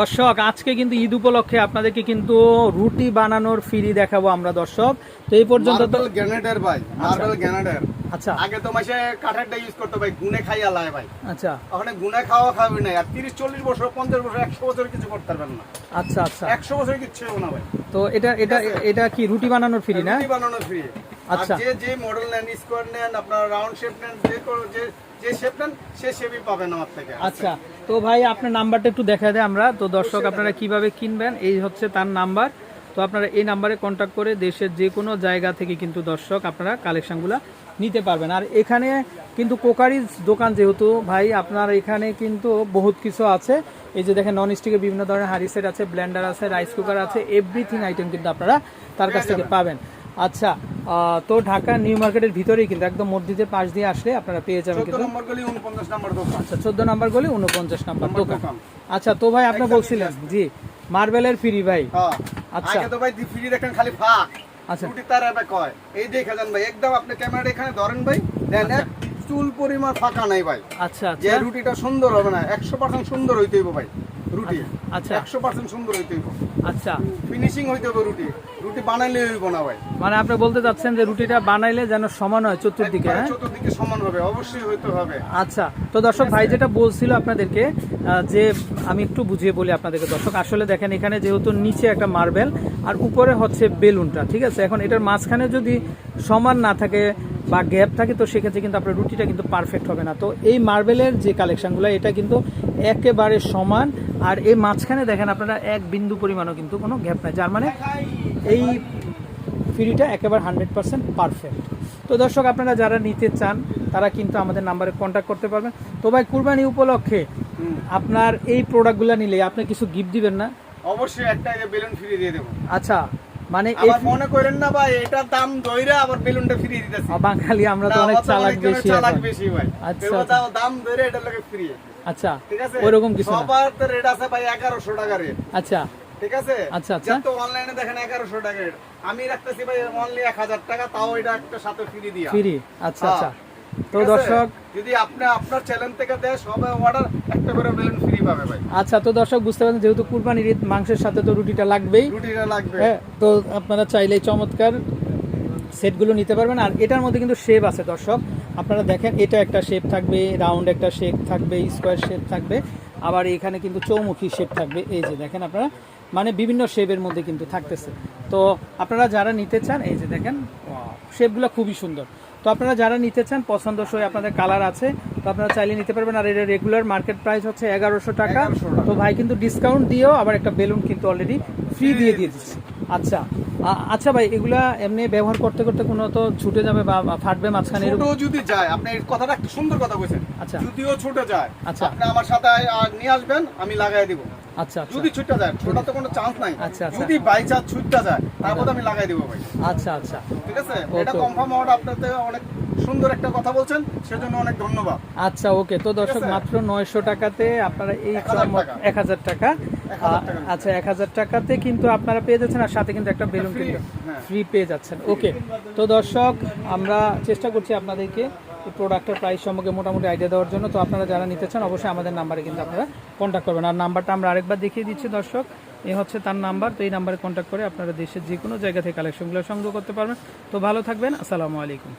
দর্শক আজকে কিন্তু ঈদ উপলক্ষে আপনাদেরকে কিন্তু রুটি বানানোর ফ্রি দেখাবো আমরা দর্শক। তো এই পর্যন্ত তো মার্বেল ভাই মার্বেল গ্যানেডের আচ্ছা। আগে তো মাসে কাঠেরটা ইউজ করতে ভাই গুনে খাইয়া লাই ভাই। আচ্ছা। ওখানে গুনে খাওয়া খাবে না আর তিরিশ চল্লিশ বছর পঞ্চাশ বছর একশো বছর কিছু করতে পারবেন না। আচ্ছা আচ্ছা। একশো বছর কিচ্ছু হবে না ভাই। তো এটা এটা এটা কি রুটি বানানোর ফ্রি না? রুটি বানানো ফ্রি আচ্ছা। যে যে মডেল নেন স্কোয়ার নেন আপনার রাউন্ড শেপ নেন যে যে যে শেপ নেন সে শেপই পাবেন আমার থেকে আচ্ছা তো ভাই আপনার নাম্বারটা একটু দেখা দেয় আমরা। তো দর্শক আপনারা কীভাবে কিনবেন এই হচ্ছে তার নাম্বার তো আপনারা এই নাম্বারে কন্ট্যাক্ট করে দেশের যে কোনো জায়গা থেকে কিন্তু দর্শক আপনারা কালেকশনগুলো নিতে পারবেন। আর এখানে কিন্তু কোকারিজ দোকান যেহেতু ভাই আপনার এখানে কিন্তু বহুত কিছু আছে। এই যে দেখেন নন স্টিকের বিভিন্ন ধরনের হাড়ি সেট আছে ব্লেন্ডার আছে রাইস কুকার আছে এভরিথিং আইটেম কিন্তু আপনারা তার কাছ থেকে পাবেন। আচ্ছা তো ঢাকা নিউ মার্কেটের ভিতরেই কিন্তু একদম মসজিদের পাশ দিয়ে আসলে আপনারা পেয়ে যাবেন কিন্তু। আচ্ছা চোদ্দ নম্বর গলি উনপঞ্চাশ নাম্বার দোকান। আচ্ছা তো ভাই আপনি বলছিলেন জি মার্বেলের ফ্রি ভাই। হ্যাঁ। আচ্ছা। তো ভাই ফ্রি দেখেন খালি ফাঁক। আচ্ছা। তার কয়? এই দেখে যান ভাই একদম আপনি ক্যামেরা এখানে ধরেন ভাই দেন চুল পরিমাণ ফাঁকা নাই ভাই। আচ্ছা যে আচ্ছা রুটিটা সুন্দর হবে না একশো পার্সেন্ট সুন্দর হইতে হইব ভাই রুটি। আচ্ছা একশো পার্সেন্ট সুন্দর হইতে হইব। আচ্ছা। ফিনিশিং হইতে হবে রুটি। রুটি বানাইলে হইব না ভাই। মানে আপনি বলতে চাচ্ছেন যে রুটিটা বানাইলে যেন সমান হয় চতুর্দিকে হ্যাঁ? চতুর্দিকে সমান হবে অবশ্যই হইতে হবে। আচ্ছা তো দর্শক ভাই যেটা বলছিল আপনাদেরকে যে আমি একটু বুঝিয়ে বলি আপনাদেরকে দর্শক আসলে দেখেন এখানে যেহেতু নিচে একটা মার্বেল আর উপরে হচ্ছে বেলুনটা ঠিক আছে? এখন এটার মাঝখানে যদি সমান না থাকে বা গ্যাপ থাকে তো সেক্ষেত্রে কিন্তু আপনার রুটিটা কিন্তু পারফেক্ট হবে না। তো এই মার্বেলের যে কালেকশনগুলো এটা কিন্তু একেবারে সমান। আর এই মাঝখানে দেখেন আপনারা এক বিন্দু পরিমাণও কিন্তু কোনো গ্যাপ নাই। যার মানে এই ফ্রিটা একেবারে হান্ড্রেড পার্সেন্ট পারফেক্ট তো দর্শক আপনারা যারা নিতে চান তারা কিন্তু আমাদের নাম্বারে কন্ট্যাক্ট করতে পারবেন। তো ভাই কুরবানি উপলক্ষে আপনার এই প্রোডাক্টগুলো নিলে আপনি কিছু গিফট দিবেন না? অবশ্যই একটা বেলুন ফ্রি দিয়ে দেবো। আচ্ছা মানে আবার মনে করেন না ভাই এটার দাম ধইরা আবার বেলুনটা ফ্রি দিতেছে। বাঙালি আমরা তো অনেক চালাক বেশি চালাক বেশি ভাই। আচ্ছা, আচ্ছা। দাম ধরে এটা লাগে ফ্রি আচ্ছা ঠিক আছে? ওইরকম কিছু না। সবার তো রেট আছে ভাই এগারোশো টাকা রেট আচ্ছা। ঠিক আছে? আচ্ছা, আচ্ছা। তো অনলাইনে দেখেন এগারোশো টাকা রেট আমি রাখতেছি ভাই অনলি এক হাজার টাকা তাও এটা একটা সাথে ফ্রি দিয়া। ফ্রি আচ্ছা হ্যাঁ। আচ্ছা। তো দর্শক যদি আপনি আপনার চ্যানেল থেকে দেয় সবাই অর্ডার একটা করে বেলুন ফ্রি পাবে ভাই। আচ্ছা তো দর্শক বুঝতে পারছেন যেহেতু কুরবানির ঈদ মাংসের সাথে তো রুটিটা লাগবেই। রুটিটা লাগবে। হ্যাঁ তো আপনারা চাইলে চমৎকার সেটগুলো নিতে পারবেন। আর এটার মধ্যে কিন্তু শেপ আছে দর্শক। আপনারা দেখেন এটা একটা শেপ থাকবে রাউন্ড একটা শেপ থাকবে স্কোয়ার শেপ থাকবে। আবার এখানে কিন্তু চৌমুখী শেপ থাকবে। এই যে দেখেন আপনারা মানে বিভিন্ন শেপের মধ্যে কিন্তু থাকতেছে। তো আপনারা যারা নিতে চান এই যে দেখেন শেপগুলো খুবই সুন্দর। তো আপনারা যারা নিতে চান পছন্দসই আপনাদের কালার আছে তো আপনারা চাইলে নিতে পারবেন। আর এটা রেগুলার মার্কেট প্রাইস হচ্ছে এগারোশো টাকা। 1100 তো ভাই কিন্তু ডিসকাউন্ট দিয়েও আবার একটা বেলুন কিন্তু অলরেডি ফ্রি দিয়ে দিয়ে দিচ্ছে। আচ্ছা আচ্ছা ভাই এগুলা এমনি ব্যবহার করতে করতে কোনো তো ছুটে যাবে বা ফাটবে মাঝখানে ছোট যদি যায় আপনি এই কথাটা সুন্দর কথা বলছেন। আচ্ছা। যদিও ছুটে যায় আচ্ছা। আপনি আমার সাথে নিয়ে আসবেন আমি লাগাই দিব। আচ্ছা আচ্ছা। যদি যায় তো কোনো চান্স নাই। আচ্ছা, আচ্ছা। যদি বাই চান্স ছুটতে যায় তারপর আমি লাগাই দিব ভাই। আচ্ছা আচ্ছা। ঠিক আছে? এটা কনফার্ম অনেক সুন্দর একটা কথা বলছেন সেজন্য অনেক ধন্যবাদ। আচ্ছা ওকে তো দর্শক মাত্র নয়শো টাকাতে আপনারা এই 1000 চমৎ টাকা। এক হাজার টাকা। 1000 টাকা। আ- আচ্ছা এক হাজার টাকাতে কিন্তু আপনারা পেয়ে যাচ্ছেন আর সাথে কিন্তু একটা বেলুন কিন্তু হ্যাঁ। ফ্রি পেয়ে যাচ্ছেন। ওকে তো দর্শক আমরা চেষ্টা করছি আপনাদেরকে এই প্রোডাক্টের প্রাইস সম্পর্কে মোটামুটি আইডিয়া দেওয়ার জন্য। তো আপনারা যারা নিতে চান, অবশ্যই আমাদের নাম্বারে কিন্তু আপনারা কন্ট্যাক্ট করবেন। আর নাম্বারটা আমরা আরেকবার দেখিয়ে দিচ্ছি দর্শক। এ হচ্ছে তার নাম্বার তো এই নাম্বারে কন্ট্যাক্ট করে আপনারা দেশের যে কোনো জায়গা থেকে কালেকশনগুলো সংগ্রহ করতে পারবেন। তো ভালো থাকবেন। আসসালামু আলাইকুম।